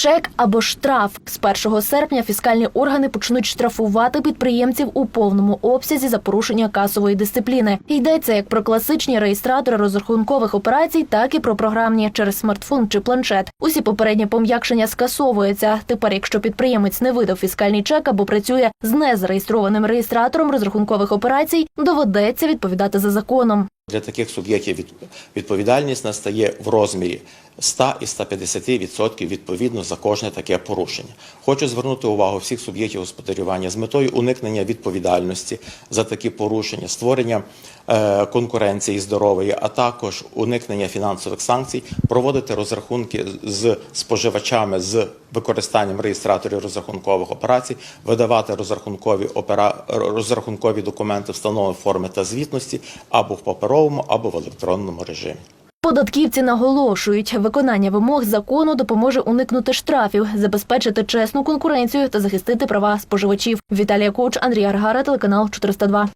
Чек або штраф з 1 серпня фіскальні органи почнуть штрафувати підприємців у повному обсязі за порушення касової дисципліни. Йдеться як про класичні реєстратори розрахункових операцій, так і про програмні через смартфон чи планшет. Усі попередні пом'якшення скасовуються. Тепер, якщо підприємець не видав фіскальний чек або працює з незареєстрованим реєстратором розрахункових операцій, доведеться відповідати за законом. Для таких суб'єктів від- відповідальність настає в розмірі 100 і 150% відповідно за кожне таке порушення. Хочу звернути увагу всіх суб'єктів господарювання з метою уникнення відповідальності за такі порушення, створення е, конкуренції здорової, а також уникнення фінансових санкцій, проводити розрахунки з споживачами з використанням реєстраторів розрахункових операцій, видавати розрахункові опера... розрахункові документи встановленої форми та звітності або в паперовому, або в електронному режимі. Податківці наголошують, виконання вимог закону допоможе уникнути штрафів, забезпечити чесну конкуренцію та захистити права споживачів. Віталія Коч, Андрій Аргара, телеканал 402.